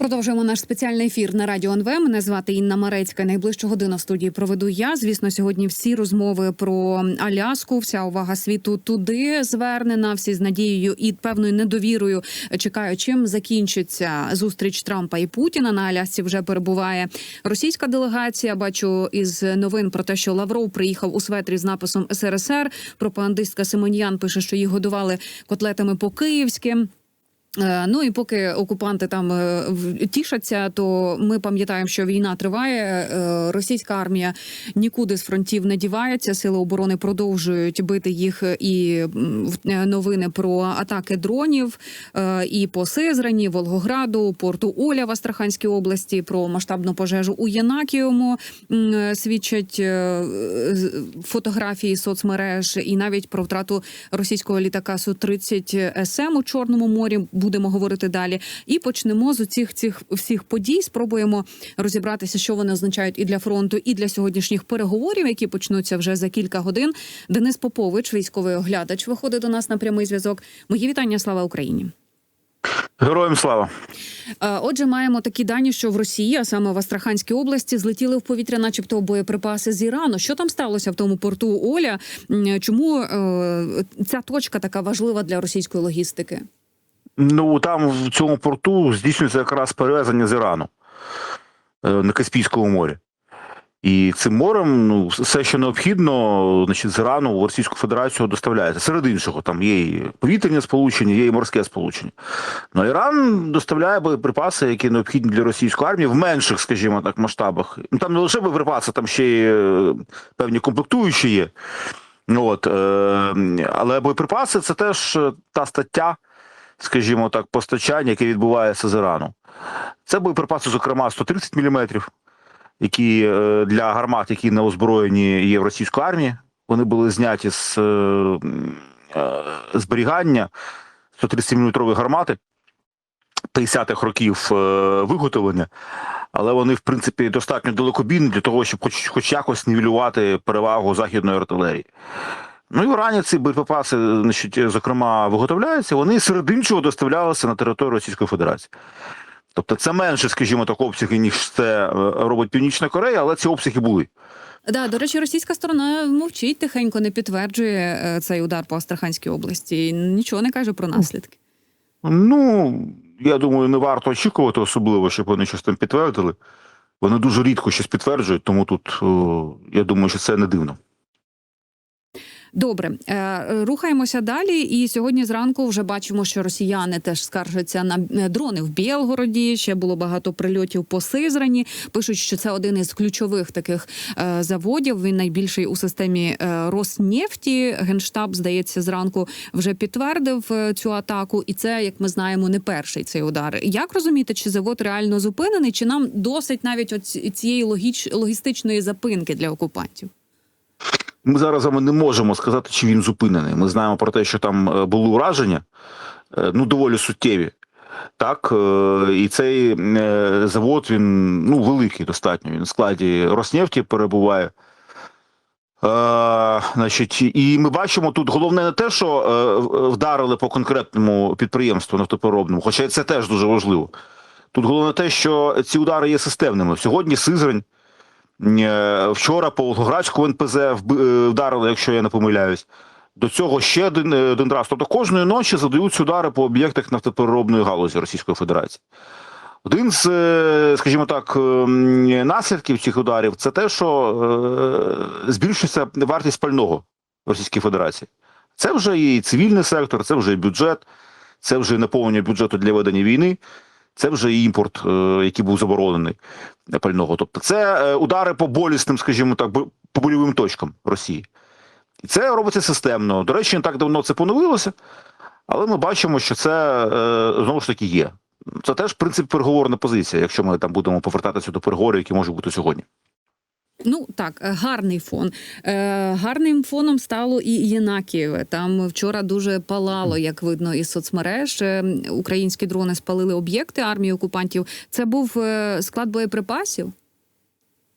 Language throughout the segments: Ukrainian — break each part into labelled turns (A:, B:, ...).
A: Продовжуємо наш спеціальний ефір на радіо НВ. Мене звати Інна Марецька. Найближчу годину в студії проведу я. Звісно, сьогодні всі розмови про Аляску, вся увага світу туди звернена. Всі з надією і певною недовірою чекають, чим закінчиться зустріч Трампа і Путіна. На Алясці вже перебуває російська делегація. Бачу із новин про те, що Лавров приїхав у светрі з написом СРСР. Пропагандистка Симоньян пише, що їх годували котлетами по київськи. Е, Ну і поки окупанти там е, тішаться, то ми пам'ятаємо, що війна триває. Е, Російська армія нікуди з фронтів не дівається. Сили оборони продовжують бити їх. І новини про атаки дронів і по Сизрані, Волгограду, порту Оля в Астраханській області. Про масштабну пожежу у Янакіуму е, свідчать фотографії соцмереж, і навіть про втрату російського літака Су 30 СМ у Чорному морі. Будемо говорити далі. І почнемо з усіх цих всіх подій. Спробуємо розібратися, що вони означають і для фронту, і для сьогоднішніх переговорів, які почнуться вже за кілька годин. Денис Попович, військовий оглядач, виходить до нас на прямий зв'язок. Мої вітання, слава Україні.
B: Героям слава.
A: Е, Отже, маємо такі дані, що в Росії, а саме в Астраханській області, злетіли в повітря, начебто, боєприпаси з Ірану. Що там сталося в тому порту Оля? Чому е, ця точка така важлива для російської логістики?
B: Ну там в цьому порту здійснюється якраз перевезення з Ірану е, на Каспійському морі. І цим морем ну, все, що необхідно, значить, з Ірану в Російську Федерацію доставляється. Серед іншого, там є і повітряне сполучення, є і морське сполучення. Ну, Іран доставляє боєприпаси, які необхідні для російської армії в менших, скажімо так, масштабах. Ну там не лише боєприпаси, там ще й е, певні комплектуючі є. Ну, От, е, але боєприпаси це теж е, та стаття, скажімо так, постачання, яке відбувається з Ірану. Це боєприпаси, зокрема, 130 мм, які е, для гармат, які не озброєні є в російської армії. Вони були зняті з е, е, зберігання 130 мм гармати 50-х років виготовлення, але вони, в принципі, достатньо далекобійні для того, щоб хоч, хоч якось нівелювати перевагу західної артилерії. Ну і в Ірані ці боєприпаси, значить, зокрема, виготовляються, вони серед іншого доставлялися на територію Російської Федерації. Тобто це менше, скажімо так, обсяги, ніж це е, робить Північна Корея, але ці обсяги були.
A: Да, до речі, російська сторона мовчить тихенько, не підтверджує е, цей удар по Астраханській області. і Нічого не каже про наслідки.
B: Ну, я думаю, не варто очікувати особливо, щоб вони щось там підтвердили. Вони дуже рідко щось підтверджують, тому тут о, я думаю, що це не дивно.
A: Добре, е, рухаємося далі. І сьогодні зранку вже бачимо, що росіяни теж скаржаться на е, дрони в Білгороді. Ще було багато прильотів по Сизрані. Пишуть, що це один із ключових таких е, заводів. Він найбільший у системі Роснефті. Генштаб, здається, зранку вже підтвердив цю атаку, і це, як ми знаємо, не перший цей удар. Як розуміти, чи завод реально зупинений, чи нам досить навіть от цієї логіч логістичної запинки для окупантів?
B: Ми зараз вами не можемо сказати, чи він зупинений. Ми знаємо про те, що там е, були ураження, е, ну доволі суттєві. Так, е, і цей завод він ну великий достатньо. Він в складі Роснефті перебуває. Е, значить, і ми бачимо тут головне не те, що вдарили по конкретному підприємству нафтопереробному, хоча це теж дуже важливо. Тут головне те, що ці удари є системними. Сьогодні Сизрань, е, вчора по Волгоградську НПЗ е, вдарили, якщо я не помиляюсь. До цього ще один, е, один раз. Тобто кожної ночі задаються удари по об'єктах нафтопереробної галузі Російської Федерації. Один з, е, скажімо так, ем, наслідків цих ударів це те, що е, збільшується вартість пального в Російській Федерації. Це вже і цивільний сектор, це вже і бюджет, це вже і наповнення бюджету для ведення війни, це вже імпорт, е, який був заборонений пального. Тобто, це е, удари по болісним, скажімо так, по больовим точкам Росії. І це робиться системно. До речі, не так давно це поновилося, але ми бачимо, що це е, знову ж таки є. Це теж в принципі переговорна позиція, якщо ми там будемо повертатися до переговорів, які можуть бути сьогодні.
A: Ну так, е, гарний фон. Е, гарним фоном стало і Єнакієве. Там вчора дуже палало, як видно із соцмереж. Е, Українські дрони спалили об'єкти армії окупантів. Це був е, склад боєприпасів.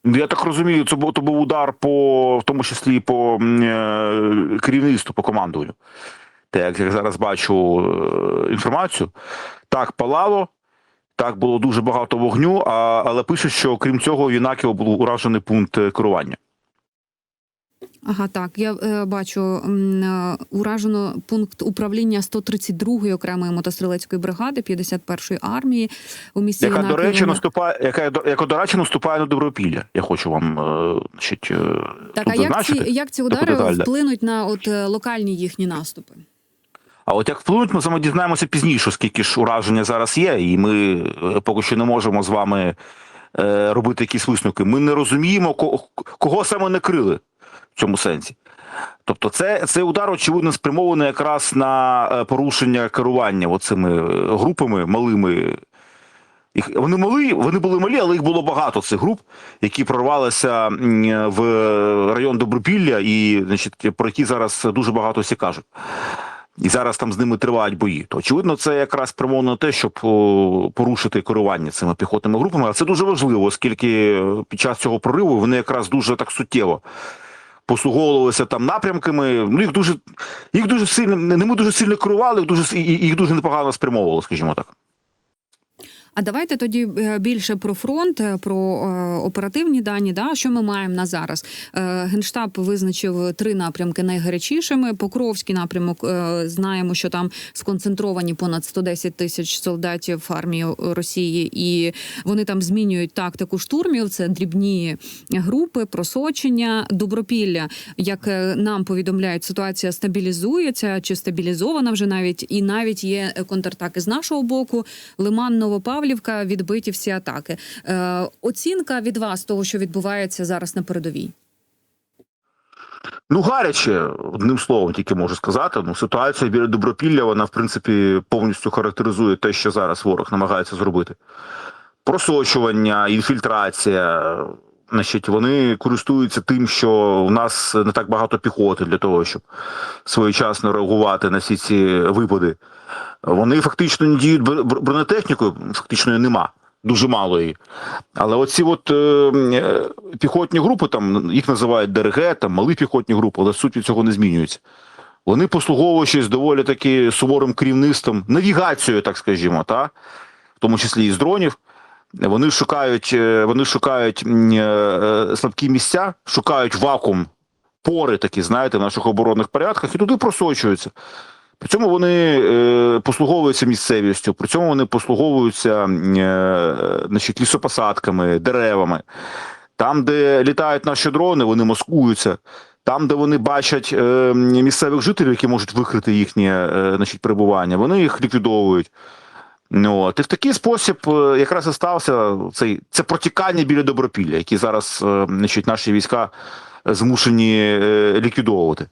B: Ну, Я так розумію, це був, то був удар по, в тому числі по е, керівництву, по командуванню. Так, як зараз бачу е, інформацію, так палало, так було дуже багато вогню, а, але пишуть, що крім цього, в Юнакіо був уражений пункт е, керування.
A: Ага, так я е, бачу е, уражено пункт управління 132-ї окремої мотострілецької бригади 51-ї армії у місті
B: Яка, до речі, наступає, яка, до- яка, до речі, наступає на Добропілля. Я хочу вам е, значить, е,
A: Так,
B: тут
A: а як ці, як ці удари вплинуть на от е, локальні їхні наступи?
B: А от як вплинуть, ми вами дізнаємося пізніше, скільки ж ураження зараз є, і ми е, поки що не можемо з вами е, робити якісь висновки. Ми не розуміємо, кого, кого саме накрили в цьому сенсі. Тобто, це, цей удар, очевидно, спрямований якраз на е, порушення керування оцими е, групами малими. Їх, вони мали, вони були малі, але їх було багато цих груп, які прорвалися в район Добропілля, і значить, про які зараз дуже багато всі кажуть. І зараз там з ними тривають бої. То очевидно, це якраз примовно те, щоб порушити керування цими піхотними групами. А це дуже важливо, оскільки е, під час цього прориву вони якраз дуже так суттєво послуговувалися там напрямками. Ну їх дуже їх дуже сильно ними дуже сильно керували, їх дуже їх дуже непогано спрямовували, скажімо так.
A: А давайте тоді е, більше про фронт, е, про е, оперативні дані. Да, що ми маємо на зараз? Генштаб визначив три напрямки найгарячішими. Покровський напрямок знаємо, що там сконцентровані понад 110 тисяч солдатів армії Росії, і вони там змінюють тактику штурмів. Це дрібні групи, просочення, добропілля. Як нам повідомляють, ситуація стабілізується чи стабілізована вже навіть, і навіть є контратаки з нашого боку. Лиман Новопавлівка відбиті всі атаки. Е, оцінка від вас того, що відбувається зараз на передовій.
B: Ну, гаряче, одним словом, тільки можу сказати. Ну, ситуація біля Добропілля, вона, в принципі, повністю характеризує те, що зараз ворог намагається зробити. Просочування, інфільтрація. Значить, вони користуються тим, що в нас не так багато піхоти для того, щоб своєчасно реагувати на всі ці випади. Вони фактично не діють бр- бр- бронетехнікою, фактично нема. Дуже мало її. Але оці от е, е, піхотні групи, там їх називають ДРГ, там малі піхотні групи, але суть від цього не змінюється. Вони послуговуючись доволі таки суворим керівництвом, навігацією, так скажімо, та, в тому числі і з дронів. Вони шукають, е, вони шукають е, е, слабкі місця, шукають вакуум, пори такі, знаєте, в наших оборонних порядках, і туди просочуються. При цьому вони послуговуються місцевістю, при цьому вони послуговуються значить, лісопосадками, деревами. Там, де літають наші дрони, вони маскуються. Там, де вони бачать місцевих жителів, які можуть викрити їхнє значить, перебування, вони їх ліквідовують. Ну, от. І в такий спосіб е, якраз і стався цей це протікання біля добропілля, які зараз е, значить, наші війська змушені е, ліквідовувати.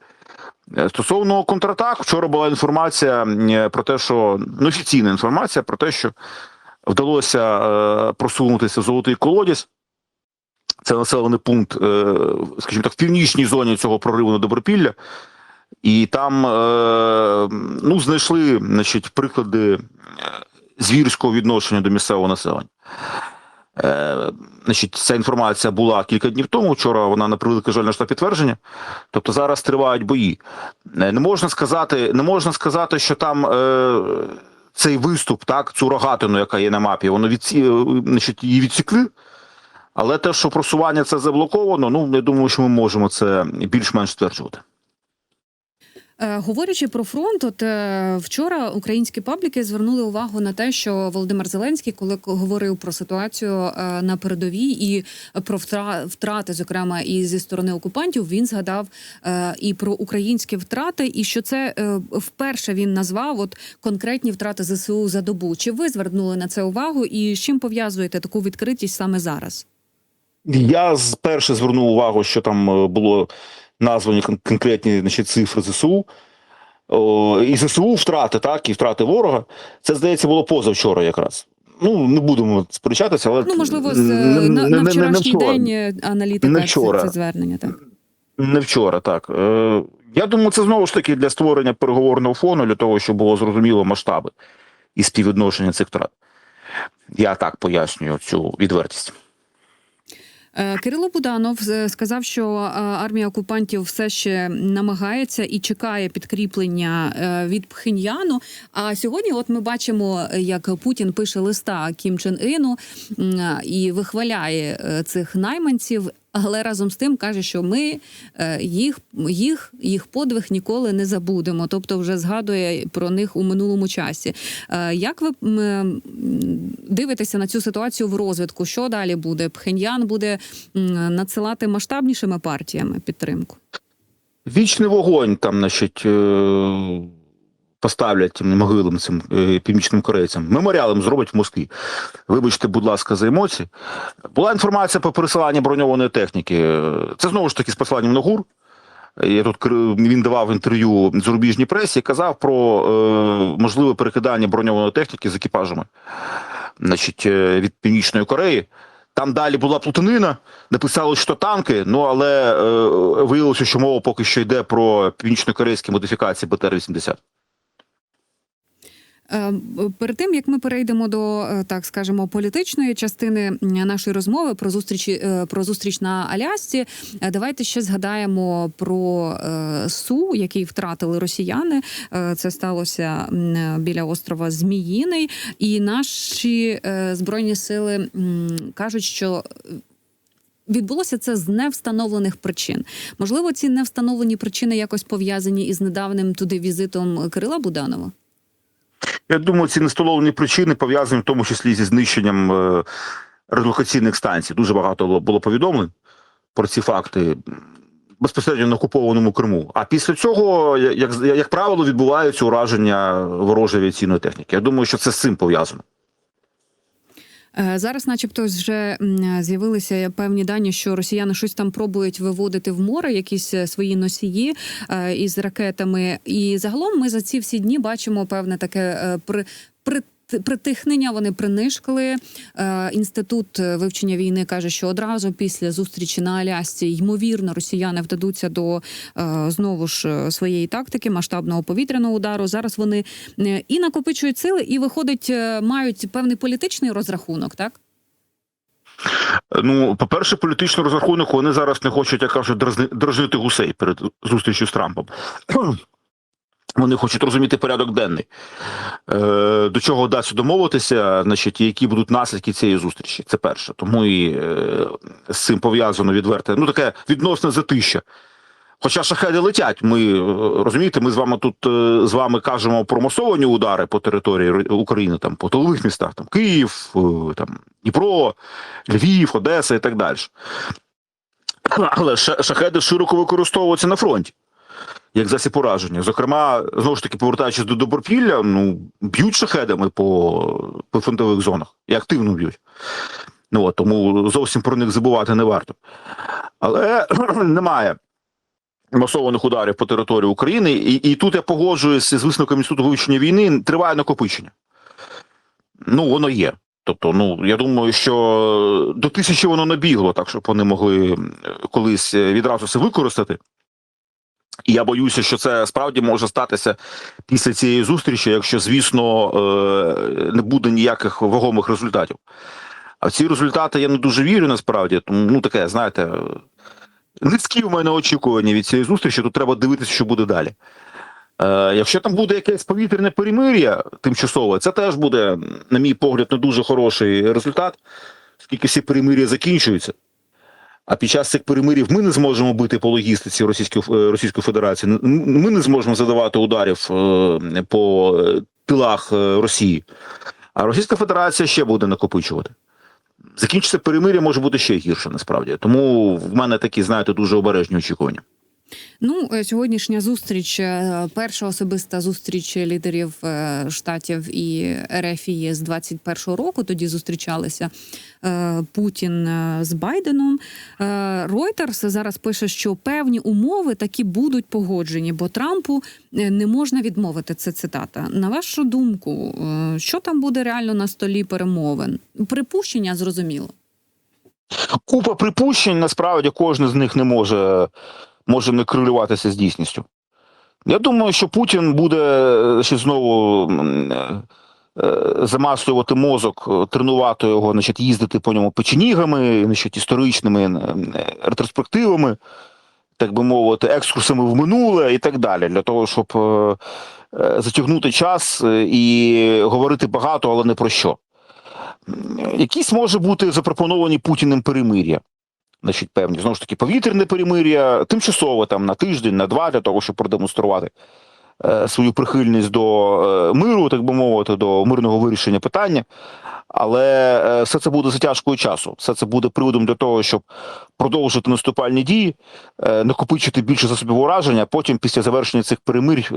B: Стосовно контратак, вчора була інформація про те, що ну, офіційна інформація про те, що вдалося просунутися в золотий колодязь. Це населений пункт, скажімо так, в північній зоні цього прориву на Добропілля. І там ну, знайшли значить, приклади звірського відношення до місцевого населення. Е, значить, ця інформація була кілька днів тому. Вчора вона на превеликий жаль знайшла підтвердження. Тобто зараз тривають бої. Е, Не можна сказати, не можна сказати, що там е, цей виступ, так, цю рогатину, яка є на мапі, воно відсі, е, значить, її відсікли. Але те, що просування це заблоковано, ну я думаю, що ми можемо це більш-менш стверджувати.
A: Е, Говорячи про фронт, от е, вчора українські пабліки звернули увагу на те, що Володимир Зеленський, коли говорив про ситуацію е, на передовій і про втра- втрати, зокрема і зі сторони окупантів, він згадав і про українські втрати, і що це вперше він назвав от конкретні втрати ЗСУ за добу. Чи ви звернули на це увагу, і з чим пов'язуєте таку відкритість саме зараз?
B: Я перше звернув увагу, що там було названі кон- конкретні значить, цифри ЗСУ. О, і ЗСУ втрати, так, і втрати ворога. Це, здається, було позавчора якраз. Ну, не будемо сперечатися, але
A: Ну можливо, з
B: не-
A: на,
B: не-
A: на
B: не- не
A: вчорашній
B: вчора.
A: день е, аналітика
B: Не вчора.
A: це звернення. Так.
B: Не вчора, так. Е, я думаю, це знову ж таки для створення переговорного фону, для того, щоб було зрозуміло масштаби і співвідношення цих втрат. Я так пояснюю цю відвертість.
A: Е, Кирило Буданов е, сказав, що е, армія окупантів все ще намагається і чекає підкріплення від Пхеньяну. А сьогодні, от ми бачимо, як Путін пише листа Кім Чен Іну і вихваляє цих найманців. Але разом з тим каже, що ми е, їх, їх, їх подвиг ніколи не забудемо. Тобто, вже згадує про них у минулому часі. Е, Як ви дивитеся на цю ситуацію в розвитку? Що далі буде? Пхеньян буде надсилати масштабнішими партіями підтримку?
B: Вічний вогонь там, значить, е, поставлять тим могилам цим е, північним корейцям. Меморіалом зроблять в Москві. Вибачте, будь ласка, за емоції. Була інформація про пересилання броньованої техніки. Це знову ж таки з посланням на ГУР. Я тут він давав інтерв'ю зарубіжній пресі і казав про е, можливе перекидання броньованої техніки з екіпажами значить, е, від Північної Кореї. Там далі була плутанина, написали, що танки, ну але е, виявилося, що мова поки що йде про північно-корейські модифікації БТР-80.
A: Е, Перед тим як ми перейдемо до е, так скажемо політичної частини нашої розмови про зустрічі е, про зустріч на Алясці, е, давайте ще згадаємо про е, су, який втратили росіяни. Е, Це сталося біля острова Зміїний, і наші е, збройні сили кажуть, що. Відбулося це з невстановлених причин. Можливо, ці невстановлені причини якось пов'язані із недавним туди візитом Кирила Буданова.
B: Я думаю, ці нестоловні причини пов'язані в тому числі зі знищенням е, радіолокаційних станцій. Дуже багато було, повідомлень про ці факти безпосередньо на окупованому Криму. А після цього, як, як правило, відбуваються ураження ворожої авіаційної техніки. Я думаю, що це з цим пов'язано.
A: Е, Зараз, начебто, вже з'явилися певні дані, що росіяни щось там пробують виводити в море, якісь е, свої носії е, із ракетами. І загалом ми за ці всі дні бачимо певне таке при Притихнення вони принишкли. Е, Інститут вивчення війни каже, що одразу після зустрічі на Алясці ймовірно росіяни вдадуться до е, знову ж е, своєї тактики масштабного повітряного удару. Зараз вони е, і накопичують сили, і виходить, е, мають певний політичний розрахунок, так?
B: Ну, по-перше, політичний розрахунок вони зараз не хочуть, як кажуть, дражнити гусей перед зустрічю з Трампом. Вони хочуть розуміти порядок денний, е, до чого вдасться домовитися, значить, які будуть наслідки цієї зустрічі. Це перше. Тому і е, з цим пов'язано відверте. Ну, таке відносне затища. Хоча шахеди летять, ми е, розумієте, ми з вами тут з вами кажемо про масовані удари по території України, там по тилових містах, там Київ, там Дніпро, Львів, Одеса і так далі. Але шахеди широко використовуються на фронті як засіб ураження. Зокрема, знову ж таки, повертаючись до Добропілля, ну б'ють шахедами по, по фронтових зонах і активно б'ють. Ну от, тому зовсім про них забувати не варто. Але немає масованих ударів по території України, і, і тут я погоджуюся з висновком інституту вивчення війни, триває накопичення. Ну, воно є. Тобто, ну я думаю, що до тисячі воно набігло, так щоб вони могли колись е, відразу це використати. І я боюся, що це справді може статися після цієї зустрічі, якщо, звісно, е, не буде ніяких вагомих результатів. А в ці результати я не дуже вірю насправді. Тому ну таке, знаєте, низькі в мене очікування від цієї зустрічі, тут треба дивитися, що буде далі. Е, якщо там буде якесь повітряне перемир'я тимчасове, це теж буде, на мій погляд, не дуже хороший результат, оскільки всі перемир'я закінчуються. А під час цих перемирів ми не зможемо бити по логістиці Російської е, Російської Федерації. Ми не зможемо задавати ударів е, по тилах е, Росії. А Російська Федерація ще буде накопичувати. Закінчиться перемир'я може бути ще гірше, насправді. Тому в мене такі, знаєте, дуже обережні очікування.
A: Ну, е, сьогоднішня зустріч, е, перша особиста зустріч лідерів е, штатів і РФ з 21-го року. Тоді зустрічалися Путін з Байденом. Reuters зараз пише, що певні умови такі будуть погоджені, бо Трампу не можна відмовити. Це цитата. На вашу думку, що там буде реально на столі перемовин? Припущення зрозуміло.
B: Купа припущень, насправді, кожен з них не може, може не корелюватися з дійсністю. Я думаю, що Путін буде е, ще знову е, е, замаслювати мозок, тренувати його, значить, їздити по ньому печенігами, значить, історичними ретроспективами, так би мовити, екскурсами в минуле і так далі, для того, щоб затягнути час і говорити багато, але не про що. Якісь може бути запропоновані Путіним перемир'я. Значить, певні знову ж таки повітряне перемир'я, тимчасове там на тиждень, на два, для того, щоб продемонструвати е, свою прихильність до е, миру, так би мовити, до мирного вирішення питання. Але е, все це буде затяжкою часу. Все це буде приводом для того, щоб продовжити наступальні дії, накопичити більше засобів ураження, а потім після завершення цих перемирь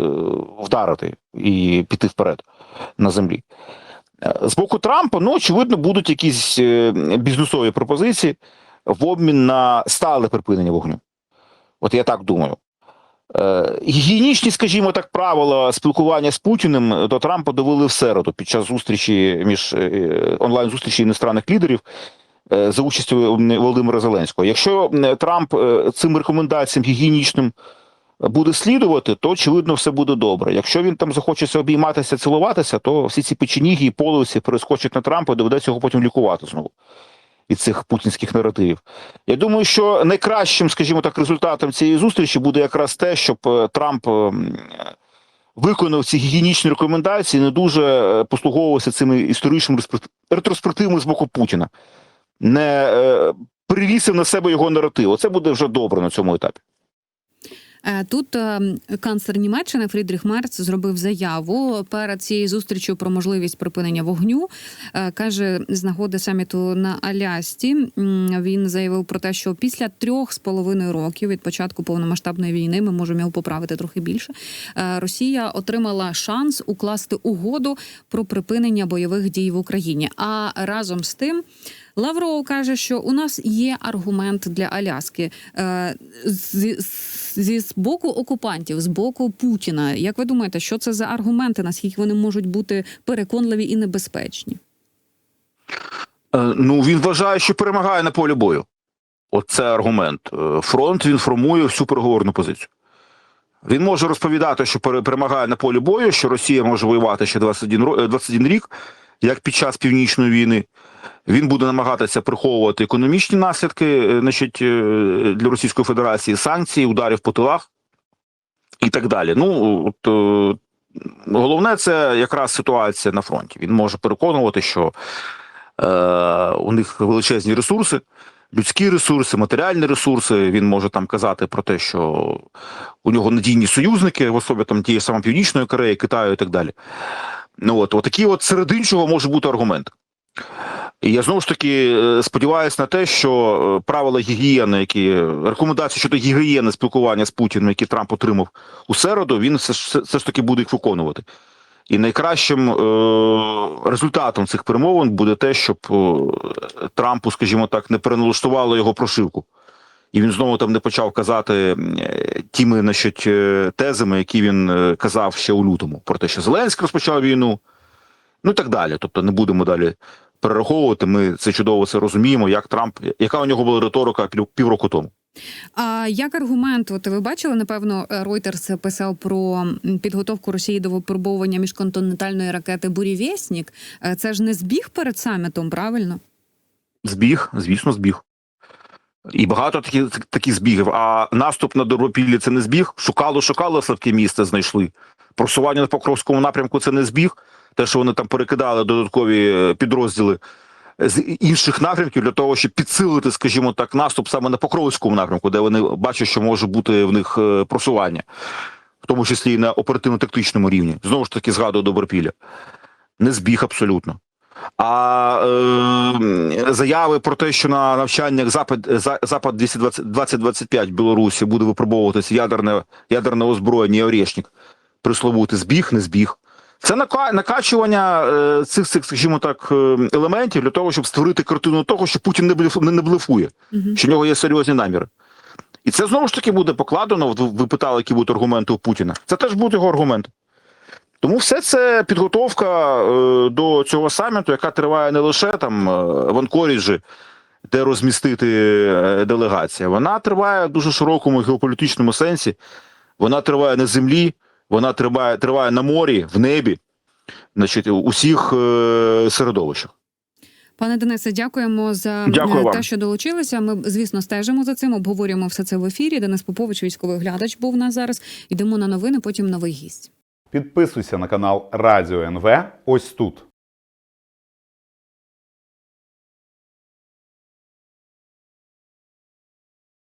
B: вдарити і піти вперед на землі. З боку Трампа, ну, очевидно, будуть якісь бізнесові пропозиції в обмін на стале припинення вогню. От я так думаю. Е, Гігієнічні, скажімо так, правила спілкування з Путіним до Трампа довели в середу під час зустрічі між е, онлайн-зустрічі іностранних лідерів е, за участю Володимира Зеленського. Якщо Трамп е, цим рекомендаціям гігієнічним буде слідувати, то очевидно все буде добре. Якщо він там захочеться обійматися, цілуватися, то всі ці печеніги і половці перескочать на Трампа і доведеться його потім лікувати знову від цих путінських наративів. Я думаю, що найкращим, скажімо так, результатом цієї зустрічі буде якраз те, щоб е, Трамп ем, виконав ці гігієнічні рекомендації, не дуже е, послуговувався цими історичними ретроспективами з боку Путіна, не е, перевісив на себе його наратив. Оце буде вже добре на цьому етапі.
A: Е, Тут е, канцлер Німеччини Фрідріх Мерц зробив заяву перед цією зустрічю про можливість припинення вогню. Е, Каже, з нагоди саміту на Алясці він заявив про те, що після трьох з половиною років від початку повномасштабної війни ми можемо його поправити трохи більше. Росія отримала шанс укласти угоду про припинення бойових дій в Україні. А разом з тим. Лавров каже, що у нас є аргумент для Аляски Е, зі, зі з боку окупантів, з боку Путіна. Як ви думаєте, що це за аргументи? Наскільки вони можуть бути переконливі і небезпечні?
B: Е, Ну, він вважає, що перемагає на полі бою. Оце аргумент. Е, Фронт він формує всю переговорну позицію. Він може розповідати, що пере- перемагає на полі бою, що Росія може воювати ще 21, ро- е, 21 рік, як під час північної війни. Він буде намагатися приховувати економічні наслідки е, значить, е, для Російської Федерації, санкції, ударів по тилах і так далі. Ну, от, е, головне, це якраз ситуація на фронті. Він може переконувати, що е, у них величезні ресурси, людські ресурси, матеріальні ресурси. Він може там казати про те, що у нього надійні союзники в особі там тієї саме Північної Кореї, Китаю і так далі. Ну от, отакі от серед іншого може бути аргумент. Я знову ж таки е, сподіваюся на те, що е, правила гігієни, які рекомендації щодо гігієни спілкування з Путіним, які Трамп отримав у середу, він все, все, ж таки буде їх виконувати. І найкращим е, результатом цих перемовин буде те, щоб е, Трампу, скажімо так, не переналаштувало його прошивку. І він знову там не почав казати е, тими значить, е, тезами, які він е, казав ще у лютому, про те, що Зеленський розпочав війну, ну і так далі. Тобто не будемо далі перераховувати. Ми це чудово це розуміємо, як Трамп, яка у нього була риторика півроку тому.
A: А як аргумент, от ви бачили, напевно, Reuters писав про підготовку Росії до випробовування міжконтинентальної ракети Бурєвєснік. Е, Це ж не збіг перед самітом, правильно?
B: Збіг, звісно, збіг. І багато таких таких збігів. А наступ на Добропіллі це не збіг. Шукало, шукало слабке місце, знайшли. Просування на Покровському напрямку це не збіг. Те, що вони там перекидали додаткові е, підрозділи з інших напрямків для того, щоб підсилити, скажімо так, наступ саме на Покровському напрямку, де вони бачать, що може бути в них е, просування, в тому числі і на оперативно-тактичному рівні. Знову ж таки, згадую Добропілля. Не збіг абсолютно. А е, заяви про те, що на навчаннях Запад За- Запад 220 2025 в Білорусі буде випробовуватися ядерне ядерне озброєння і Орешник, присловути збіг, не збіг. Це накачування е, цих, цих, скажімо так, е, елементів для того, щоб створити картину того, що Путін не блеф- не- не блефує,
A: Угу.
B: що в нього є серйозні наміри. І це знову ж таки буде покладено. Ви- питали, які будуть аргументи у Путіна. Це теж будуть його аргументи. Тому все це підготовка е, до цього саміту, яка триває не лише там в Анкоріджі, де розмістити делегація. Вона триває в дуже широкому геополітичному сенсі. Вона триває на землі, вона триває, триває на морі, в небі. значить, у всіх е, середовищах.
A: Пане Денисе, дякуємо за
B: Дякую
A: е,
B: вам.
A: те, що долучилися. Ми звісно стежимо за цим, обговорюємо все це в ефірі. Денис Попович, військовий глядач, був у нас зараз. Йдемо на новини. Потім новий гість.
C: Підписуйся на канал Радіо НВ ось тут.